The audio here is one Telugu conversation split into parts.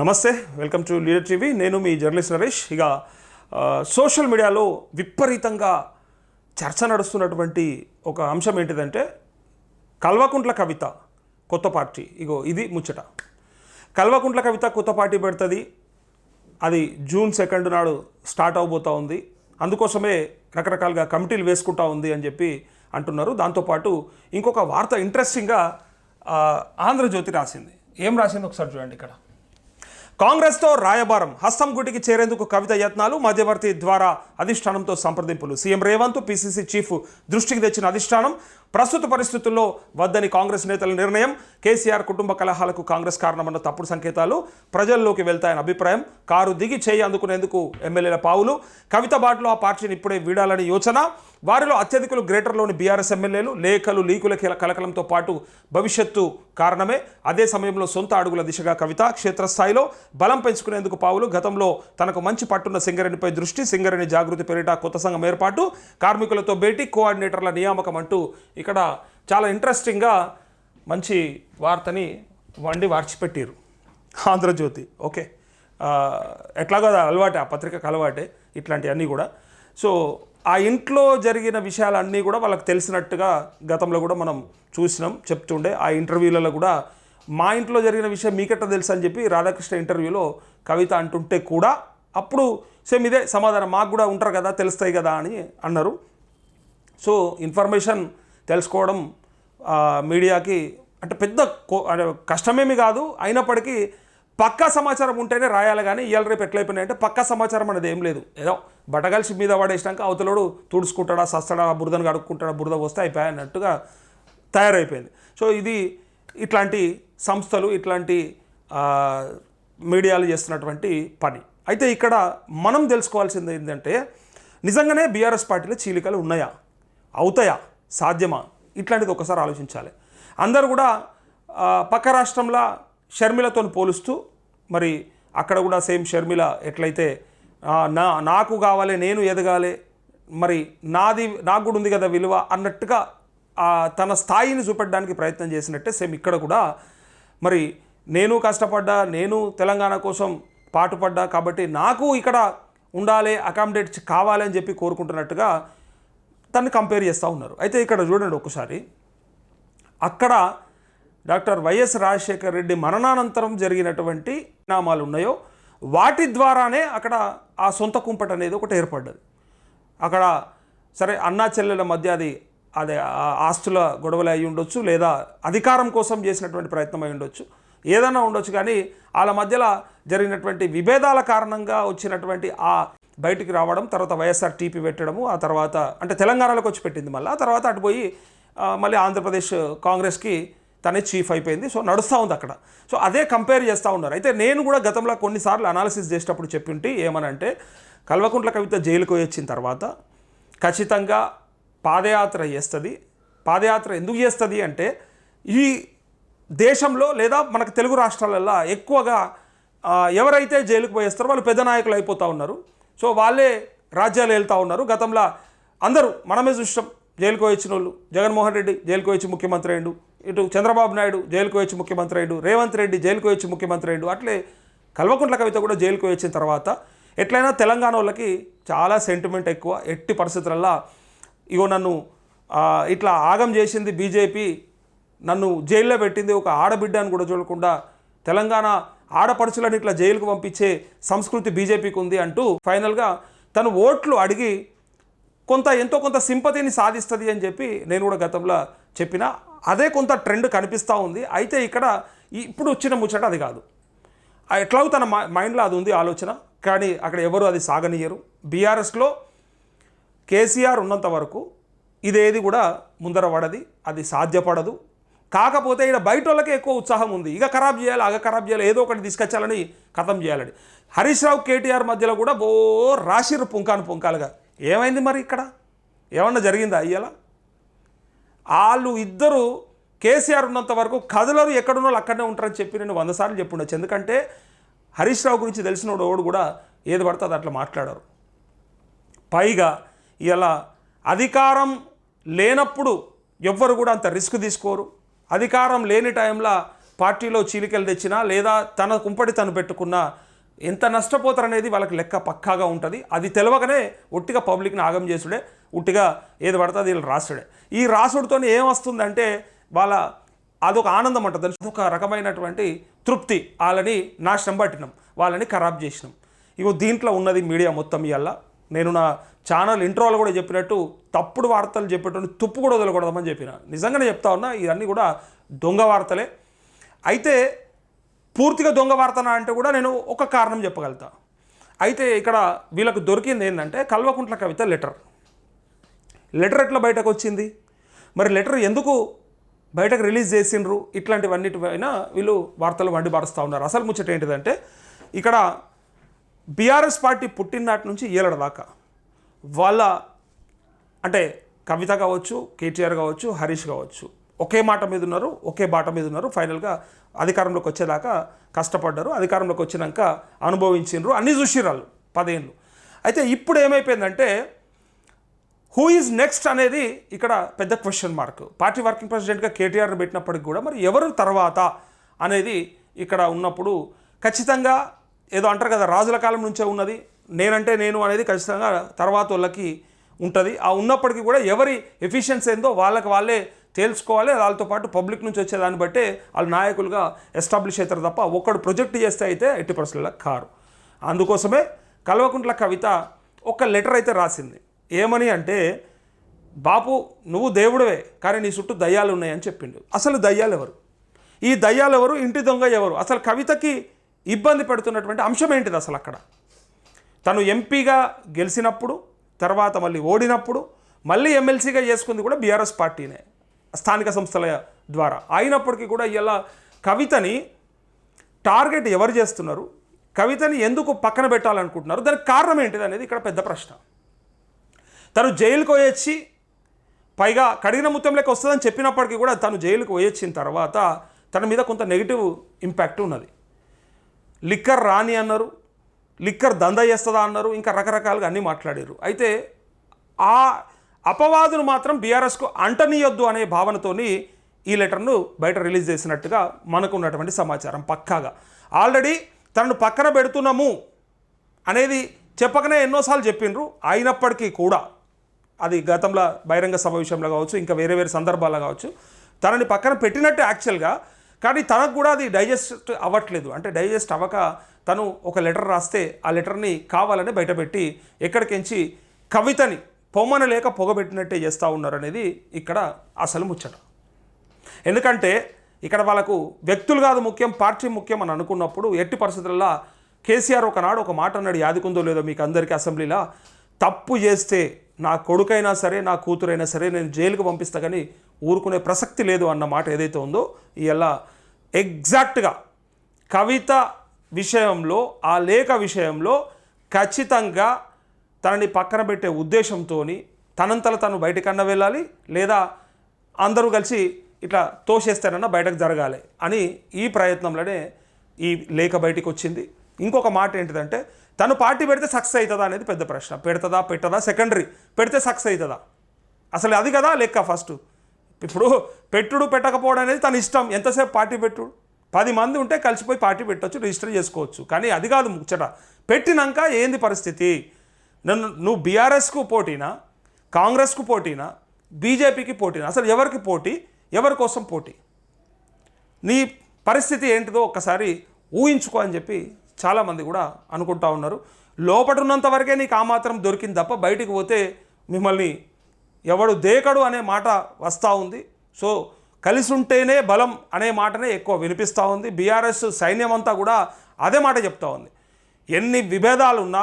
నమస్తే వెల్కమ్ టు లీడర్ టీవీ. నేను మీ జర్నలిస్ట్ నరేష్. ఇక సోషల్ మీడియాలో విపరీతంగా చర్చ నడుస్తున్నటువంటి ఒక అంశం ఏంటిదంటే కల్వకుంట్ల కవిత కొత్త పార్టీ. ఇగో ఇది ముచ్చట. కల్వకుంట్ల కవిత కొత్త పార్టీ పెడుతుంది. అది జూన్ సెకండ్ నాడు స్టార్ట్ అవబోతూ ఉంది. అందుకోసమే రకరకాలుగా కమిటీలు వేసుకుంటా ఉంది అని చెప్పి అంటున్నారు. దాంతోపాటు ఇంకొక వార్త ఇంట్రెస్టింగ్గా ఆంధ్రజ్యోతి రాసింది. ఏం రాసింది? ఒకసారి చూడండి ఇక్కడ. కాంగ్రెస్తో రాయబారం. హస్తం గుటికి చేరేందుకు కవిత యత్నాలు మధ్యవర్తి ద్వారా అధిష్టానంతో సంప్రదింపులు. సీఎం రేవంత్ పిసిసి చీఫ్ దృష్టికి తెచ్చిన అధిష్టానం ప్రస్తుత పరిస్థితుల్లో వద్దని కాంగ్రెస్ నేతల నిర్ణయం. కేసీఆర్ కుటుంబ కలహాలకు కాంగ్రెస్ కారణమన్న తప్పుడు సంకేతాలు ప్రజల్లోకి వెళ్తాయని అభిప్రాయం. కారు దిగి చేయి అందుకునేందుకు ఎమ్మెల్యేల పావులు. కవిత బాటలో ఆ పార్టీని ఇప్పుడే వీడాలని యోచన. వారిలో అత్యధికులు గ్రేటర్లోని బీఆర్ఎస్ ఎమ్మెల్యేలు లేఖలు లీకుల కలకలంతో పాటు భవిష్యత్తు కారణమే. అదే సమయంలో సొంత అడుగుల దిశగా కవిత క్షేత్రస్థాయిలో బలం పెంచుకునేందుకు పావులు. గతంలో తనకు మంచి పట్టున్న సింగరేణిపై దృష్టి సింగరేణి జాగృతి పేరిట కొత్త సంఘం ఏర్పాటు. కార్మికులతో భేటీ కోఆర్డినేటర్ల నియామకం అంటూ ఇక్కడ చాలా ఇంట్రెస్టింగ్గా మంచి వార్తని వండి వార్చిపెట్టారు ఆంధ్రజ్యోతి. ఓకే. ఎట్లాగో అలవాటే ఆ పత్రికకు అలవాటే ఇట్లాంటివన్నీ కూడా. సో ఆ ఇంట్లో జరిగిన విషయాలన్నీ కూడా వాళ్ళకి తెలిసినట్టుగా గతంలో కూడా మనం చూసినాం చెప్తుండే. ఆ ఇంటర్వ్యూలలో కూడా మా ఇంట్లో జరిగిన విషయం మీకెట్ట తెలుసు అని చెప్పి రాధాకృష్ణ ఇంటర్వ్యూలో కవిత అంటుంటే కూడా అప్పుడు సేమ్ ఇదే సమాధానం మాకు కూడా ఉంటారు కదా తెలుస్తాయి కదా అని అన్నారు. సో ఇన్ఫర్మేషన్ తెలుసుకోవడం మీడియాకి అంటే పెద్ద కో- అంటే కష్టమేమి కాదు. అయినప్పటికీ పక్కా సమాచారం ఉంటేనే రాయాలి కానీ ఇవాళ రేపు ఎట్లయిపోయినాయంటే పక్కా సమాచారం అనేది ఏం లేదు. ఏదో బట్టగలిసి మీద పడేసినాక అవతలోడు తుడుచుకుంటాడా సస్తాడా బురదను కడుక్కుంటాడా బురద వస్తే అయిపోయా అన్నట్టుగా తయారైపోయింది. సో ఇది ఇట్లాంటి సంస్థలు ఇట్లాంటి మీడియాలు చేస్తున్నటువంటి పని. అయితే ఇక్కడ మనం తెలుసుకోవాల్సింది ఏంటంటే నిజంగానే బీఆర్ఎస్ పార్టీలో చీలికలు ఉన్నాయా? అవుతాయా? సాధ్యమా? ఇట్లాంటిది ఒకసారి ఆలోచించాలి. అందరూ కూడా పక్క రాష్ట్రంలో షర్మిలతో పోలుస్తూ మరి అక్కడ కూడా సేమ్ షర్మిల ఎట్లయితే నా నాకు కావాలి నేను ఎదగాలి మరి నాది నాకు కూడా ఉంది కదా విలువ అన్నట్టుగా తన స్థాయిని చూపెట్టడానికి ప్రయత్నం చేసినట్టే సేమ్ ఇక్కడ కూడా. మరి నేను కష్టపడ్డా నేను తెలంగాణ కోసం పాటుపడ్డా కాబట్టి నాకు ఇక్కడ ఉండాలి అకామిడేట్ కావాలి అని చెప్పి కోరుకుంటున్నట్టుగా దాన్ని కంపేర్ చేస్తూ ఉన్నారు. అయితే ఇక్కడ చూడండి ఒకసారి. అక్కడ డాక్టర్ వైఎస్ రాజశేఖర్ రెడ్డి మరణానంతరం జరిగినటువంటి నామాలు ఉన్నాయో వాటి ద్వారానే అక్కడ ఆ సొంత కుంపట అనేది ఒకటి ఏర్పడ్డది. అక్కడ సరే అన్నా చెల్లెల మధ్య అది అదే ఆస్తుల గొడవలు అయి ఉండొచ్చు లేదా అధికారం కోసం చేసినటువంటి ప్రయత్నం అయి ఉండొచ్చు. ఏదైనా ఉండొచ్చు కానీ వాళ్ళ మధ్యలో జరిగినటువంటి విభేదాల కారణంగా వచ్చినటువంటి ఆ బయటికి రావడం తర్వాత వైఎస్ఆర్ టీపీ పెట్టడము ఆ తర్వాత అంటే తెలంగాణలోకి వచ్చి పెట్టింది మళ్ళీ. ఆ తర్వాత అటు పోయి మళ్ళీ ఆంధ్రప్రదేశ్ కాంగ్రెస్కి తనే చీఫ్ అయిపోయింది. సో నడుస్తూ ఉంది అక్కడ. సో అదే కంపేర్ చేస్తూ ఉన్నారు. అయితే నేను కూడా గతంలో కొన్నిసార్లు అనాలిసిస్ చేసేటప్పుడు చెప్పింటి ఏమనంటే కల్వకుంట్ల కవిత జైలుకు వచ్చిన తర్వాత ఖచ్చితంగా పాదయాత్ర చేస్తుంది. పాదయాత్ర ఎందుకు చేస్తుంది అంటే ఈ దేశంలో లేదా మనకు తెలుగు రాష్ట్రాలల్లో ఎక్కువగా ఎవరైతే జైలుకు పోయేస్తారో వాళ్ళు పెద్ద నాయకులు అయిపోతూ ఉన్నారు. సో వాళ్ళే రాజ్యాలు వెళ్తూ ఉన్నారు. గతంలో అందరూ మనమే చూసాం జైలుకు వచ్చిన వాళ్ళు జగన్మోహన్ రెడ్డి జైలుకు వచ్చి ముఖ్యమంత్రి అయ్యిండు. ఇటు చంద్రబాబు నాయుడు జైలుకు వచ్చి ముఖ్యమంత్రి అయ్యిండు. రేవంత్ రెడ్డి జైలుకు వచ్చి ముఖ్యమంత్రి అయ్యిండు. అట్లే కల్వకుంట్ల కవిత కూడా జైలుకు వచ్చిన తర్వాత ఎట్లయినా తెలంగాణ వాళ్ళకి చాలా సెంటిమెంట్ ఎక్కువ. ఎట్టి పరిస్థితులల్లో ఇగో నన్ను ఇట్లా ఆగం చేసింది బీజేపీ నన్ను జైల్లో పెట్టింది ఒక ఆడబిడ్డ అని కూడా చూడకుండా తెలంగాణ ఆడపడుచులను ఇట్లా జైలుకు పంపించే సంస్కృతి బీజేపీకి ఉంది అంటూ ఫైనల్గా తను ఓట్లు అడిగి కొంత ఎంతో కొంత సింపతిని సాధిస్తుంది అని చెప్పి నేను కూడా గతంలో చెప్పిన. అదే కొంత ట్రెండ్ కనిపిస్తూ ఉంది. అయితే ఇక్కడ ఇప్పుడు వచ్చిన ముచ్చట అది కాదు. ఎట్లా ఎట్లాగో తన మైండ్లో అది ఉంది ఆలోచన. కానీ అక్కడ ఎవరు అది సాగనీయరు. బీఆర్ఎస్లో కేసీఆర్ ఉన్నంత వరకు ఇదేది కూడా ముందర పడది. అది సాధ్యపడదు. కాకపోతే ఇక్కడ బయట వాళ్ళకే ఎక్కువ ఉత్సాహం ఉంది. ఇక ఖరాబ్ చేయాలి అగ ఖరాబ్ చేయాలి ఏదో ఒకటి తీసుకొచ్చాలని ఖతం చేయాలని. హరీష్ రావు కేటీఆర్ మధ్యలో కూడా ఓ రాశిరు పుంకాను పుంకాలుగా. ఏమైంది మరి ఇక్కడ? ఏమన్నా జరిగిందా ఇయ్యాల? వాళ్ళు ఇద్దరు కేసీఆర్ ఉన్నంత వరకు కథలరు ఎక్కడున్న వాళ్ళు అక్కడనే ఉంటారని చెప్పి నేను వంద సార్లు చెప్పుండొచ్చు. ఎందుకంటే హరీష్ రావు గురించి తెలిసిన వాడు కూడా ఏది పడితే అది అట్లా మాట్లాడారు. పైగా ఇలా అధికారం లేనప్పుడు ఎవ్వరు కూడా అంత రిస్క్ తీసుకోరు. అధికారం లేని టైంలో పార్టీలో చీలికలు తెచ్చినా లేదా తన కుంపటి తను పెట్టుకున్నా ఎంత నష్టపోతారనేది వాళ్ళకి లెక్క పక్కాగా ఉంటుంది. అది తెలవకనే ఒట్టిగా పబ్లిక్ని ఆగం చేసుడే ఉట్టిగా ఏది పడుతుంది వీళ్ళు రాసుడే. ఈ రాసుడితో ఏమొస్తుందంటే వాళ్ళ అదొక ఆనందం అంటుంది అదొక రకమైనటువంటి తృప్తి వాళ్ళని నాశనం పట్టినాం వాళ్ళని ఖరాబ్ చేసినాం. ఇగో దీంట్లో ఉన్నది మీడియా మొత్తం ఇవల్ల నేను నా ఛానల్ ఇంట్రోలో కూడా చెప్పినట్టు తప్పుడు వార్తలు చెప్పేటువంటి తుప్పు కూడా వదలకూడదని చెప్పిన. నిజంగానే చెప్తా ఉన్నా ఇవన్నీ కూడా దొంగ వార్తలే. అయితే పూర్తిగా దొంగ వార్తన అంటే కూడా నేను ఒక కారణం చెప్పగలుగుతా. అయితే ఇక్కడ వీళ్ళకు దొరికింది ఏంటంటే కల్వకుంట్ల కవిత లెటర్. లెటర్ ఎట్లా బయటకు వచ్చింది? మరి లెటర్ ఎందుకు బయటకు రిలీజ్ చేసిండ్రు? ఇట్లాంటివన్నిటిపైన వీళ్ళు వార్తలు వండిబారుస్తూ ఉన్నారు. అసలు ముచ్చట ఏంటిదంటే ఇక్కడ బీఆర్ఎస్ పార్టీ పుట్టిననాటి నుంచి ఏలడ దాకా వాళ్ళ అంటే కవిత కావచ్చు కేటీఆర్ కావచ్చు హరీష్ కావచ్చు ఒకే మాట మీద ఉన్నారు ఒకే బాట మీద ఉన్నారు. ఫైనల్గా అధికారంలోకి వచ్చేదాకా కష్టపడ్డారు. అధికారంలోకి వచ్చినాక అనుభవించిండ్రు. అన్నీ చూసిరాళ్ళు పదేళ్ళు. అయితే ఇప్పుడు ఏమైపోయిందంటే హూ ఈజ్ నెక్స్ట్ అనేది ఇక్కడ పెద్ద క్వశ్చన్ మార్క్ పార్టీ వర్కింగ్ ప్రెసిడెంట్గా కేటీఆర్ని పెట్టినప్పటికి కూడా మరి ఎవరు తర్వాత అనేది ఇక్కడ ఉన్నప్పుడు ఖచ్చితంగా ఏదో అంటారు కదా రాజుల కాలం నుంచే ఉన్నది. నేనంటే నేను అనేది ఖచ్చితంగా తర్వాత వాళ్ళకి ఉంటుంది. ఆ ఉన్నప్పటికీ కూడా ఎవరి ఎఫిషియన్సీ ఏందో వాళ్ళకి వాళ్ళే తేల్చుకోవాలి. వాళ్ళతో పాటు పబ్లిక్ నుంచి వచ్చేదాన్ని బట్టే వాళ్ళు నాయకులుగా ఎస్టాబ్లిష్ అవుతారు తప్ప ఒక్కడు ప్రొజెక్ట్ చేస్తే అయితే ఎట్టి పరిస్థితుల్లో కారు. అందుకోసమే కల్వకుంట్ల కవిత ఒక లెటర్ అయితే రాసింది. ఏమని అంటే బాపు నువ్వు దేవుడవే కానీ నీ చుట్టూ దయ్యాలు ఉన్నాయని చెప్పిండు. అసలు దయ్యాలు ఎవరు ఈ దయ్యాలు ఎవరు ఇంటి దొంగ ఎవరు? అసలు కవితకి ఇబ్బంది పెడుతున్నటువంటి అంశం ఏంటిది అసలు అక్కడ? తను ఎంపీగా గెలిచినప్పుడు తర్వాత మళ్ళీ ఓడినప్పుడు మళ్ళీ ఎమ్మెల్సీగా చేసుకుంది కూడా బీఆర్ఎస్ పార్టీనే స్థానిక సంస్థల ద్వారా. అయినప్పటికీ కూడా ఇలా కవితని టార్గెట్ ఎవరు చేస్తున్నారు? కవితని ఎందుకు పక్కన పెట్టాలనుకుంటున్నారు? దానికి కారణం ఏంటిది అనేది ఇక్కడ పెద్ద ప్రశ్న. తను జైలుకు పోయొచ్చి పైగా కడిగిన ముత్యం లెక్క వస్తుందని చెప్పినప్పటికీ కూడా తను జైలుకు పోయొచ్చిన తర్వాత తన మీద కొంత నెగిటివ్ ఇంపాక్ట్ ఉన్నది. లిక్కర్ రాని అన్నారు లిక్కర్ దంద చేస్తుందా అన్నారు ఇంకా రకరకాలుగా అన్నీ మాట్లాడారు. అయితే ఆ అపవాదులు మాత్రం బీఆర్ఎస్కు అంటనీయొద్దు అనే భావనతోని ఈ లెటర్ను బయట రిలీజ్ చేసినట్టుగా మనకు ఉన్నటువంటి సమాచారం పక్కాగా. ఆల్రెడీ తనను పక్కన పెడుతున్నాము అనేది చెప్పకనే ఎన్నోసార్లు చెప్పిండ్రు. అయినప్పటికీ కూడా అది గతంలో బహిరంగ సమావేశంలో కావచ్చు ఇంకా వేరే వేరే సందర్భాల్లో కావచ్చు తనని పక్కన పెట్టినట్టు యాక్చువల్గా కానీ తనకు కూడా అది డైజెస్ట్ అవ్వట్లేదు. అంటే డైజెస్ట్ అవ్వక తను ఒక లెటర్ రాస్తే ఆ లెటర్ని కావాలని బయటపెట్టి ఎక్కడికించి కవితని పొమ్మన లేక పొగబెట్టినట్టే చేస్తూ ఉన్నారు అనేది ఇక్కడ అసలు ముచ్చట. ఎందుకంటే ఇక్కడ వాళ్ళకు వ్యక్తులు కాదు ముఖ్యం పార్టీ ముఖ్యం అని అనుకున్నప్పుడు ఎట్టి పరిస్థితుల్లో కేసీఆర్ ఒకనాడు ఒక మాట అన్నాడు యాదికుందో లేదో మీకు అందరికీ అసెంబ్లీలో? తప్పు చేస్తే నా కొడుకైనా సరే నా కూతురైనా సరే నేను జైలుకు పంపిస్తా కానీ ఊరుకునే ప్రసక్తి లేదు అన్న మాట ఏదైతే ఉందో ఇలా ఎగ్జాక్ట్గా కవిత విషయంలో ఆ లేఖ విషయంలో ఖచ్చితంగా తనని పక్కన పెట్టే ఉద్దేశంతో తనంతల తను బయటకన్నా వెళ్ళాలి లేదా అందరూ కలిసి ఇట్లా తోసేస్తానన్నా బయటకు జరగాలి అని ఈ ప్రయత్నంలోనే ఈ లేఖ బయటికి వచ్చింది. ఇంకొక మాట ఏంటిదంటే తను పార్టీ పెడితే సక్సెస్ అవుతుందా అనేది పెద్ద ప్రశ్న. పెడతదా పెట్టదా సెకండరీ. పెడితే సక్సెస్ అవుతుందా? అసలు అది కదా లెక్క ఫస్ట్. ఇప్పుడు పెట్టుడు పెట్టకపోవడం అనేది తన ఇష్టం. ఎంతసేపు పార్టీ పెట్టుడు? పది మంది ఉంటే కలిసిపోయి పార్టీ పెట్టొచ్చు రిజిస్టర్ చేసుకోవచ్చు. కానీ అది కాదు ముచ్చట. పెట్టినాక ఏంది పరిస్థితి? నన్ను నువ్వు బీఆర్ఎస్కు పోటీనా? కాంగ్రెస్కు పోటీనా? బీజేపీకి పోటీనా? అసలు ఎవరికి పోటీ? ఎవరి కోసం పోటీ? నీ పరిస్థితి ఏంటిదో ఒక్కసారి ఊహించుకో అని చెప్పి చాలామంది కూడా అనుకుంటా ఉన్నారు. లోపట ఉన్నంత వరకే నీకు ఆ మాత్రం దొరికింది తప్ప బయటికి పోతే మిమ్మల్ని ఎవడు దేకడు అనే మాట వస్తూ ఉంది. సో కలిసి ఉంటేనే బలం అనే మాటనే ఎక్కువ వినిపిస్తూ ఉంది. బీఆర్ఎస్ సైన్యం అంతా కూడా అదే మాట చెప్తా ఉంది. ఎన్ని విభేదాలున్నా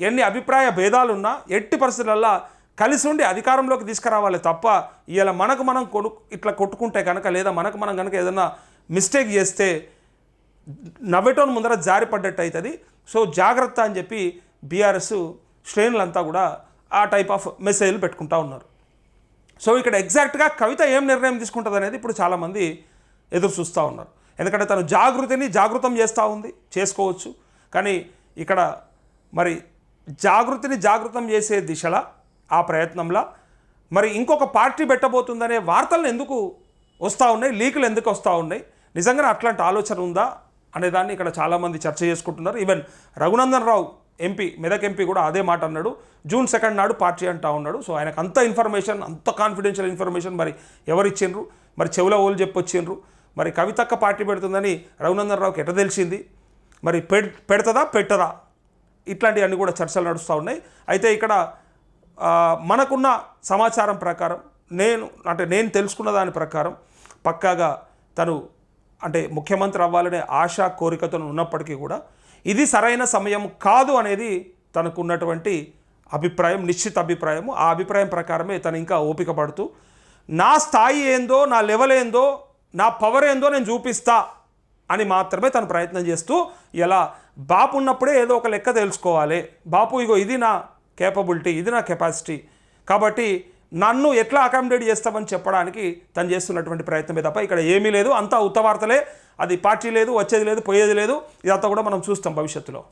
ఎన్ని అభిప్రాయ భేదాలున్నా ఎట్టి పరిస్థితులల్లో కలిసి ఉండి అధికారంలోకి తీసుకురావాలి తప్ప ఇలా మనకు మనం కొడు ఇట్లా కొట్టుకుంటే కనుక లేదా మనకు మనం కనుక ఏదైనా మిస్టేక్ చేస్తే నవ్వటోని ముందర జారిపడ్డట్టు అవుతుంది సో జాగ్రత్త అని చెప్పి బీఆర్ఎస్ శ్రేణులంతా కూడా ఆ టైప్ ఆఫ్ మెసేజ్లు పెట్టుకుంటా ఉన్నారు. సో ఇక్కడ ఎగ్జాక్ట్గా కవిత ఏం నిర్ణయం తీసుకుంటుంది అనేది ఇప్పుడు చాలామంది ఎదురు చూస్తూ ఉన్నారు. ఎందుకంటే తను జాగృతిని జాగృతం చేస్తూ ఉంది చేసుకోవచ్చు. కానీ ఇక్కడ మరి జాగృతిని జాగృతం చేసే దిశలా ఆ ప్రయత్నంలో మరి ఇంకొక పార్టీ పెట్టబోతుందనే వార్తలు ఎందుకు వస్తూ ఉన్నాయి లీకులు ఎందుకు వస్తూ ఉన్నాయి నిజంగానే అట్లాంటి ఆలోచన ఉందా అనేదాన్ని ఇక్కడ చాలామంది చర్చ చేసుకుంటున్నారు. Even Raghunandan Rao MP Medak MP కూడా అదే మాట అన్నాడు. జూన్ సెకండ్ నాడు పార్టీ అంటా ఉన్నాడు. సో ఆయనకు అంత ఇన్ఫర్మేషన్ అంత కాన్ఫిడెన్షియల్ ఇన్ఫర్మేషన్ మరి ఎవరిచ్చిండ్రు మరి చెవుల ఓళ్ళు చెప్పొచ్చిండ్రు మరి కవితక్క పార్టీ పెడుతుందని రఘునందన్ రావుకి ఎట్ట తెలిసింది? మరి పెడ్ పెడతదా పెట్టదా? ఇట్లాంటివన్నీ కూడా చర్చలు నడుస్తూ ఉన్నాయి. అయితే ఇక్కడ మనకున్న సమాచారం ప్రకారం నేను అంటే నేను తెలుసుకున్న దాని ప్రకారం పక్కాగా తను అంటే ముఖ్యమంత్రి అవ్వాలనే ఆశ కోరికతో ఉన్నప్పటికీ కూడా ఇది సరైన సమయం కాదు అనేది తనకున్నటువంటి అభిప్రాయం నిశ్చిత అభిప్రాయము. ఆ అభిప్రాయం ప్రకారమే తను ఇంకా ఓపిక పడుతూ నా స్థాయి ఏందో నా లెవెల్ ఏందో నా పవర్ ఏందో నేను చూపిస్తా అని మాత్రమే తను ప్రయత్నం చేస్తూ ఎలా? బాపు ఉన్నప్పుడే ఏదో ఒక లెక్క తెలుసుకోవాలి. బాపు ఇగో ఇది నా కేపబిలిటీ ఇది నా కెపాసిటీ కాబట్టి నన్ను ఎట్లా అకామిడేట్ చేస్తామని చెప్పడానికి తను చేస్తున్నటువంటి ప్రయత్నమే తప్ప ఇక్కడ ఏమీ లేదు. అంతా ఉత్తవార్తలే. అది పార్టీ లేదు వచ్చేది లేదు పోయేది లేదు. ఇదంతా కూడా మనం చూస్తాం భవిష్యత్తులో.